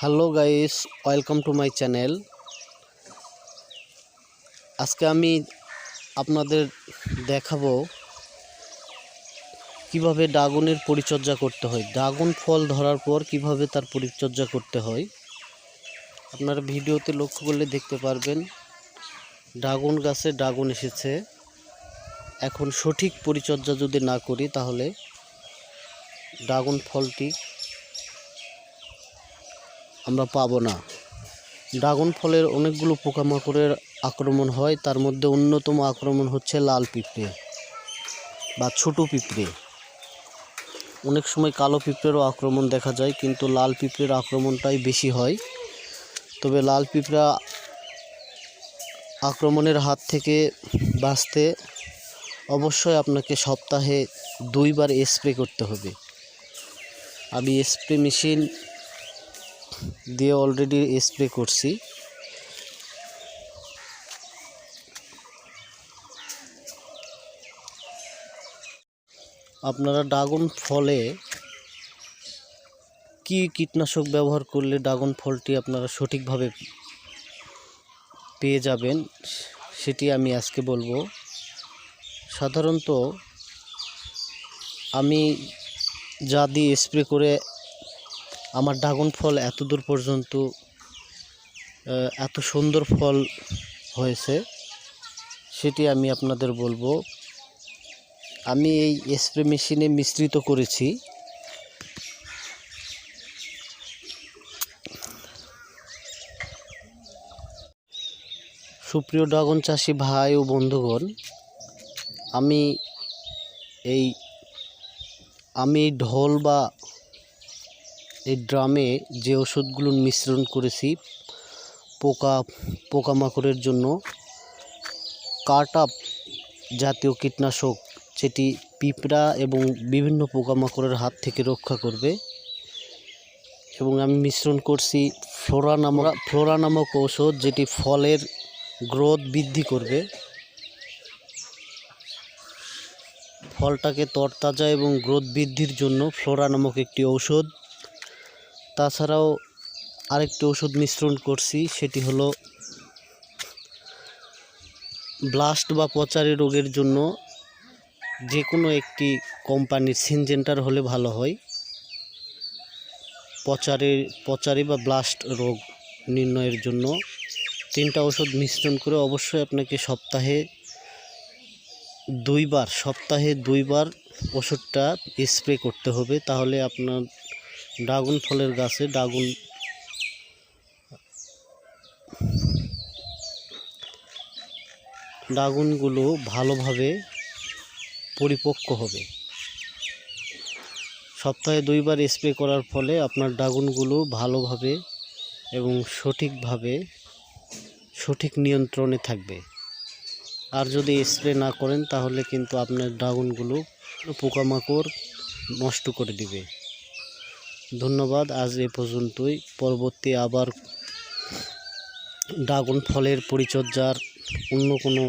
Hello guys, welcome to my channel. আজকে আমি আপনাদের দেখাবো কীভাবে ড্রাগনের পরিচর্যা করতে হয়। ড্রাগন ফল ধরার পর কীভাবে তার পরিচর্যা করতে হয়। আপনারা ভিডিওতে লক্ষ্য করলে দেখতে পারবেন, ড্রাগন গাছে ড্রাগন এসেছে। এখন সঠিক পরিচর্যা যদি না করি তাহলে ড্রাগন ফলটি আমরা পাবো না। ড্রাগন ফলের অনেকগুলো পোকামাকড়ের আক্রমণ হয়, তার মধ্যে অন্যতম আক্রমণ হচ্ছে লাল পিঁপড়ে বা ছোটো পিঁপড়ে। অনেক সময় কালো পিঁপড়েরও আক্রমণ দেখা যায়, কিন্তু লাল পিঁপড়ের আক্রমণটাই বেশি হয়। তবে লাল পিঁপড়া আক্রমণের হাত থেকে বাঁচতে অবশ্যই আপনাকে সপ্তাহে দুইবার স্প্রে করতে হবে। আমি স্প্রে মেশিন দিয়ে অলরেডি স্প্রে করছি। আপনারা ড্রাগন ফলে কি কীটনাশক ব্যবহার করলে ড্রাগন ফলটি আপনারা সঠিকভাবে পেয়ে যাবেন, সেটি আমি আজকে বলব। সাধারণত আমি যা দিয়ে স্প্রে করে আমার ড্রাগন ফল এত দূর পর্যন্ত এত সুন্দর ফল হয়েছে, সেটি আমি আপনাদের বলব। আমি এই স্প্রে মেশিনে মিশ্রিত করেছি। সুপ্রিয় ড্রাগন চাষি ভাই ও বন্ধুগণ, আমি এই, আমি ঢোল বা এই ড্রামে যে ওষুধগুলো মিশ্রণ করেছি, পোকা, পোকামাকড়ের জন্য কার্টআপ জাতীয় কীটনাশক, যেটি পিঁপড়া এবং বিভিন্ন পোকামাকড়ের হাত থেকে রক্ষা করবে। এবং আমি মিশ্রণ করছি ফ্লোরা নামক ফ্লোরা নামক ঔষধ, যেটি ফলের গ্রোথ বৃদ্ধি করবে। ফলটাকে তরতাজা এবং গ্রোথ বৃদ্ধির জন্য ফ্লোরা নামক একটি ঔষধ তাছাড়াও আরেকটি ওষুধ মিশ্রণ করছি, সেটি হলো ব্লাস্ট বা পচারি রোগের জন্য যে কোনো একটি কোম্পানির সিনজেন্টার হলে ভালো হয়। পচারি পচারি বা ব্লাস্ট রোগ নির্ণয়ের জন্য তিনটা ওষুধ মিশ্রণ করে অবশ্যই আপনাকে সপ্তাহে দুইবার সপ্তাহে দুইবার ওষুধটা স্প্রে করতে হবে। তাহলে আপনার ড্রাগন ফলের গাছে ড্রাগন ড্রাগনগুলো ভালোভাবে পরিপক্ক হবে। সপ্তাহে দুইবার স্প্রে করার ফলে আপনার ড্রাগনগুলো ভালোভাবে এবং সঠিকভাবে সঠিক নিয়ন্ত্রণে থাকবে। আর যদি স্প্রে না করেন তাহলে কিন্তু আপনার ড্রাগনগুলো পোকামাকড় নষ্ট করে দিবে। ধন্যবাদ। আজ এ পর্যন্তই। পরবর্তী আবার ড্রাগন ফলের পরিচর্যার অন্য কোনো